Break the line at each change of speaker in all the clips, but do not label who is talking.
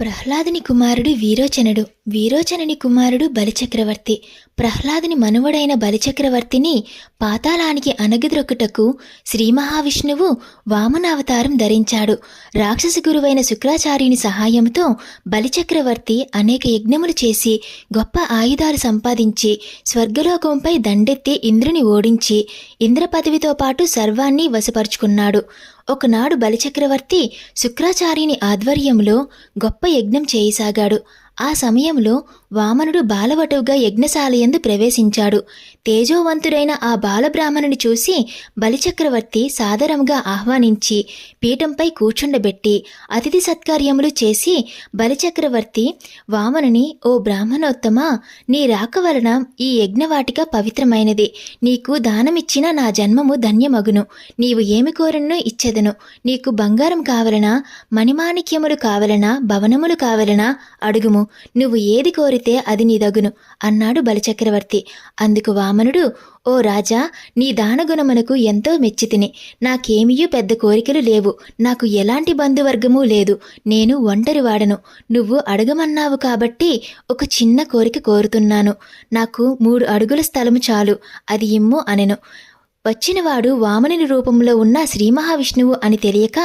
ప్రహ్లాదుని కుమారుడు వీరోచనుడు. వీరోచనుని కుమారుడు బలిచక్రవర్తి. ప్రహ్లాదుని మనువడైన బలిచక్రవర్తిని పాతాళానికి అనగద్రొక్కుటకు శ్రీ మహావిష్ణువు వామనావతారం ధరించాడు. రాక్షస గురువైన శుక్రాచార్యుని సహాయంతో బలిచక్రవర్తి అనేక యజ్ఞములు చేసి గొప్ప ఆయుధాలు సంపాదించి స్వర్గలోకంపై దండెత్తి ఇంద్రుని ఓడించి ఇంద్ర పదవితో పాటు సర్వాన్ని వశపరుచుకున్నాడు. ఒకనాడు బలిచక్రవర్తి శుక్రాచార్యుని ఆధ్వర్యంలో గొప్ప యజ్ఞం చేయసాగాడు. ఆ సమయంలో వామనుడు బాలవటువుగా యజ్ఞశాలయందు ప్రవేశించాడు. తేజోవంతుడైన ఆ బాలబ్రాహ్మణుని చూసి బలిచక్రవర్తి సాదరంగా ఆహ్వానించి పీఠంపై కూర్చుండబెట్టి అతిథి సత్కార్యములు చేసి బలిచక్రవర్తి వామనుని ఓ బ్రాహ్మణోత్తమా నీ రాక వలన ఈ యజ్ఞవాటిక పవిత్రమైనది. నీకు దానమిచ్చిన నా జన్మము ధన్యమగును. నీవు ఏమి కోరను ఇచ్చెదను. నీకు బంగారం కావలనా మణిమాణిక్యములు కావలనా భవనములు కావలనా అడుగుము. నువ్వు ఏది కోరి కోరితే అది నీదగును అన్నాడు బలిచక్రవర్తి. అందుకు వామనుడు ఓ రాజా నీ దానగుణమునకు ఎంతో మెచ్చితిని. నాకేమీయూ పెద్ద కోరికలు లేవు. నాకు ఎలాంటి బంధువర్గము లేదు. నేను ఒంటరి వాడను. నువ్వు అడగమన్నావు కాబట్టి ఒక చిన్న కోరిక కోరుతున్నాను. నాకు మూడు అడుగుల స్థలము చాలు. అది ఇమ్ము అనెను. వచ్చినవాడు వామనుని రూపంలో ఉన్న శ్రీ మహావిష్ణువు అని తెలియక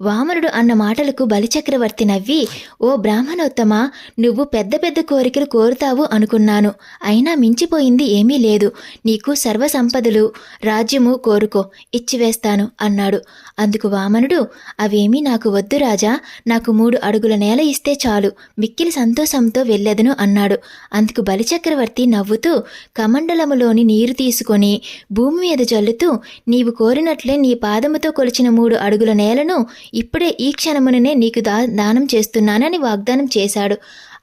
వామనుడు అన్న మాటలకు బలిచక్రవర్తి నవ్వి ఓ బ్రాహ్మణోత్తమ నువ్వు పెద్ద పెద్ద కోరికలు కోరుతావు అనుకున్నాను. అయినా మించిపోయింది ఏమీ లేదు. నీకు సర్వ సంపదలు రాజ్యము కోరుకో ఇచ్చివేస్తాను అన్నాడు. అందుకు వామనుడు అవేమీ నాకు వద్దు రాజా నాకు మూడు అడుగుల నేల ఇస్తే చాలు మిక్కిలి సంతోషంతో వెళ్ళెదను అన్నాడు. అందుకు బలిచక్రవర్తి నవ్వుతూ కమండలములోని నీరు తీసుకొని భూమి మీద చల్లుతూ నీవు కోరినట్లే నీ పాదముతో కొలిచిన మూడు అడుగుల నేలను ఇప్పుడే ఈ క్షణముననే నీకు దా దానం చేస్తున్నానని వాగ్దానం చేశాడు.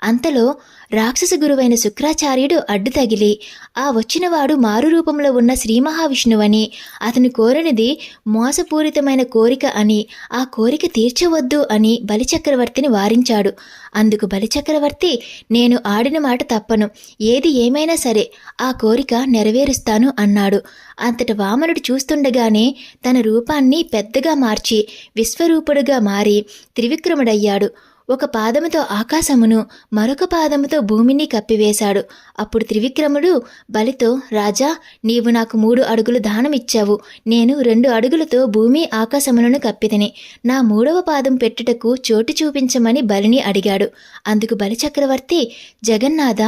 అంతలో రాక్షస గురువైన శుక్రాచార్యుడు అడ్డు తగిలి ఆ వచ్చినవాడు మారు రూపంలో ఉన్న శ్రీ మహావిష్ణువని అతను కోరినది మోసపూరితమైన కోరిక అని ఆ కోరిక తీర్చవద్దు అని బలిచక్రవర్తిని వారించాడు. అందుకు బలిచక్రవర్తి నేను ఆడిన మాట తప్పను ఏది ఏమైనా సరే ఆ కోరిక నెరవేరుస్తాను అన్నాడు. అంతట వామనుడు చూస్తుండగానే తన రూపాన్ని పెద్దగా మార్చి విశ్వరూపుడుగా మారి త్రివిక్రముడయ్యాడు. ఒక పాదముతో ఆకాశమును మరొక పాదముతో భూమిని కప్పివేశాడు. అప్పుడు త్రివిక్రముడు బలితో రాజా నీవు నాకు మూడు అడుగులు దానమిచ్చావు. నేను రెండు అడుగులతో భూమి ఆకాశములను కప్పితిని. నా మూడవ పాదం పెట్టుటకు చోటు చూపించమని బలిని అడిగాడు. అందుకు బలిచక్రవర్తి జగన్నాథ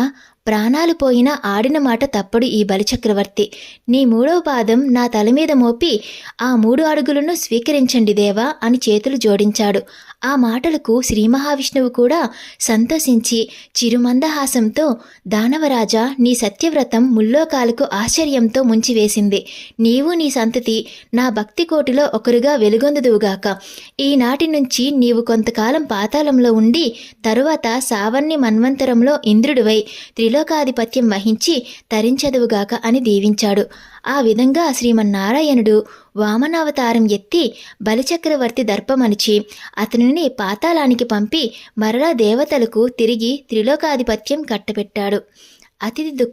ప్రాణాలు పోయినా ఆడిన మాట తప్పడు ఈ బలిచక్రవర్తి. నీ మూడవ పాదం నా తల మీద మోపి ఆ మూడు అడుగులను స్వీకరించండి దేవా అని చేతులు జోడించాడు. ఆ మాటలకు శ్రీ మహావిష్ణువు కూడా సంతోషించి చిరుమందహాసంతో దానవరాజా నీ సత్యవ్రతం ముల్లోకాలకు ఆశ్చర్యంతో ముంచివేసింది. నీవు నీ సంతతి నా భక్తి కోటిలో ఒకరుగా వెలుగొందుదువుగాక. ఈనాటి నుంచి నీవు కొంతకాలం పాతాళంలో ఉండి తరువాత సావర్ణి మన్వంతరంలో ఇంద్రుడివై. త్రిలోకాధిపత్యం వహించి తరించదువుగాక అని దీవించాడు. ఆ విధంగా శ్రీమన్నారాయణుడు వామనావతారం ఎత్తి బలిచక్రవర్తి దర్పమనిచి అతనిని పాతాళానికి పంపి మరలా దేవతలకు తిరిగి త్రిలోకాధిపత్యం కట్టబెట్టాడు అతిథి దుఃఖ